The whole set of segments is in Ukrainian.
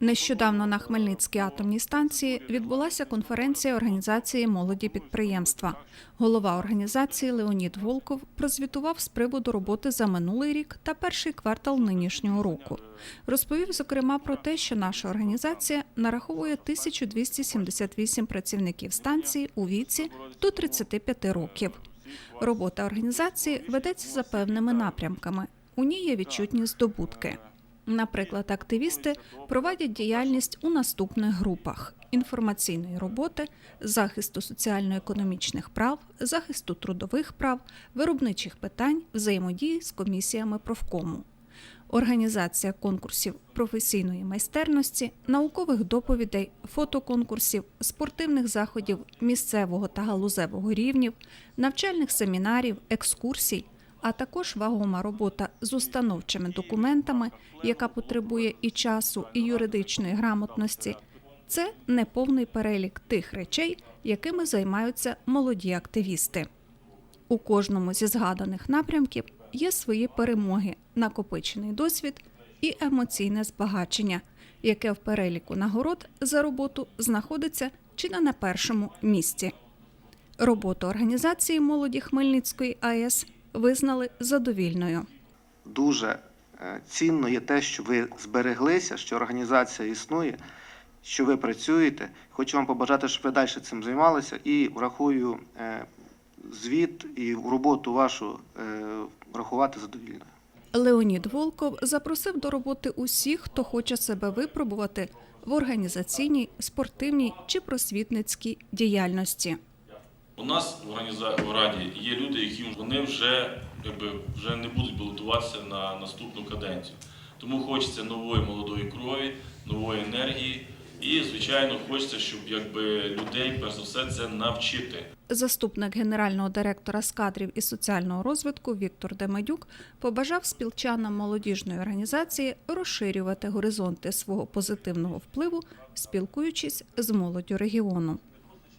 Нещодавно на Хмельницькій атомній станції відбулася конференція організації молоді підприємства. Голова організації Леонід Волков прозвітував з приводу роботи за минулий рік та перший квартал нинішнього року. Розповів зокрема про те, що наша організація нараховує 1278 працівників станції у віці до 35 років. Робота організації ведеться за певними напрямками. У ній є відчутні здобутки. Наприклад, активісти проводять діяльність у наступних групах: інформаційної роботи, захисту соціально-економічних прав, захисту трудових прав, виробничих питань, взаємодії з комісіями профкому. Організація конкурсів професійної майстерності, наукових доповідей, фотоконкурсів, спортивних заходів місцевого та галузевого рівнів, навчальних семінарів, екскурсій, а також вагома робота з установчими документами, яка потребує і часу, і юридичної грамотності. Це неповний перелік тих речей, якими займаються молоді активісти. У кожному зі згаданих напрямків є свої перемоги, накопичений досвід і емоційне збагачення, яке в переліку нагород за роботу знаходиться чи не на першому місці. Роботу організації молоді Хмельницької АЕС визнали задовільною. дуже е, цінно є те, що ви збереглися, що організація існує, що ви працюєте. Хочу вам побажати, щоб ви далі цим займалися, і врахую е, звіт і роботу вашу е, врахувати задовільною. Леонід Волков запросив до роботи усіх, хто хоче себе випробувати в організаційній, спортивній чи просвітницькій діяльності. У нас в раді є люди, які вони вже якби вже не будуть балотуватися на наступну каденцію. Тому хочеться нової молодої крові, нової енергії. І, звичайно, хочеться, щоб якби людей перш за все це навчити. Заступник генерального директора з кадрів і соціального розвитку Віктор Демедюк побажав спілчанам молодіжної організації розширювати горизонти свого позитивного впливу, спілкуючись з молоддю регіону.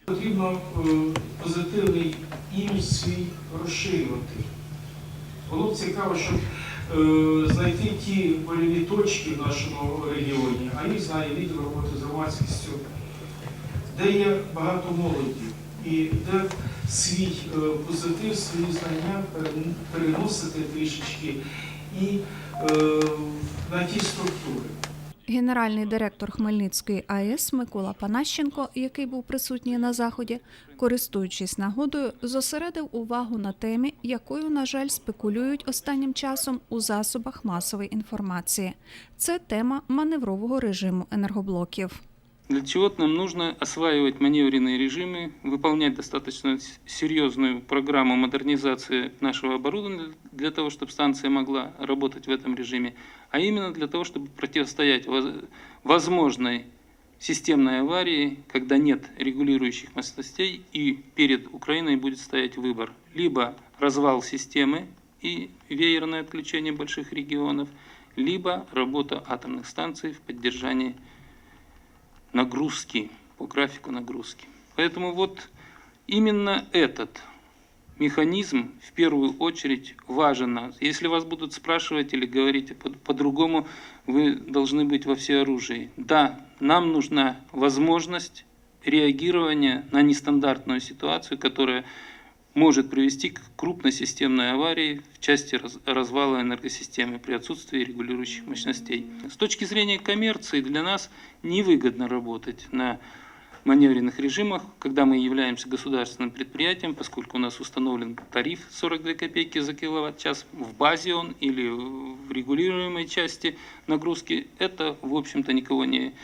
Потрібно е, позитивний імідж свій розширювати. Було б цікаво, щоб е, знайти ті больові точки в нашому регіоні, а їх знає відділ роботи з громадськістю, де є багато молоді і де свій е, позитив, свої знання переносити трішечки і на ті структури. Генеральний директор Хмельницької АЕС Микола Панащенко, який був присутній на заході, користуючись нагодою, зосередив увагу на темі, якою, на жаль, спекулюють останнім часом у засобах масової інформації. Це тема маневрового режиму енергоблоків. Для чего-то нам нужно осваивать маневренные режимы, выполнять достаточно серьезную программу модернизации нашего оборудования для того, чтобы станция могла работать в этом режиме, а именно для того, чтобы противостоять воз- возможной системной аварии, когда нет регулирующих мощностей и перед Украиной будет стоять выбор. Либо развал системы и веерное отключение больших регионов, либо работа атомных станций в поддержании нагрузки, по графику нагрузки. Поэтому вот именно этот механизм в первую очередь важен. Если вас будут спрашивать или говорить по- по-другому, вы должны быть во всеоружии. Да, нам нужна возможность реагирования на нестандартную ситуацию, которая может привести к крупной системной аварии в части раз- развала энергосистемы при отсутствии регулирующих мощностей. С точки зрения коммерции для нас невыгодно работать на маневренных режимах, когда мы являемся государственным предприятием, поскольку у нас установлен тариф 42 копейки за киловатт-час в базе он или в регулируемой части нагрузки, это, в общем-то, никого не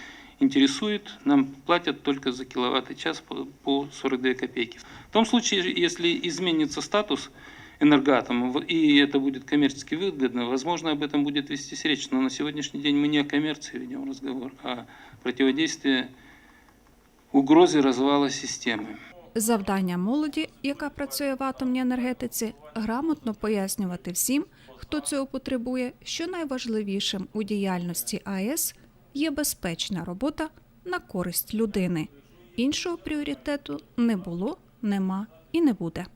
интересует. Нам платят только за киловатт час по- по 42 копейки. В том случае, если изменится статус энергоатома, в- и это будет коммерчески выгодно, возможно, об этом будет вестись речь. Но на сегодняшний день мы не о коммерции ведем разговор, а о противодействии угрозе развала системы. Завдання молоді, яка працює в атомній енергетиці, грамотно пояснювати всім, хто цього потребує, що найважливішим у діяльності АЕС є безпечна робота на користь людини. Іншого пріоритету не було, нема і не буде.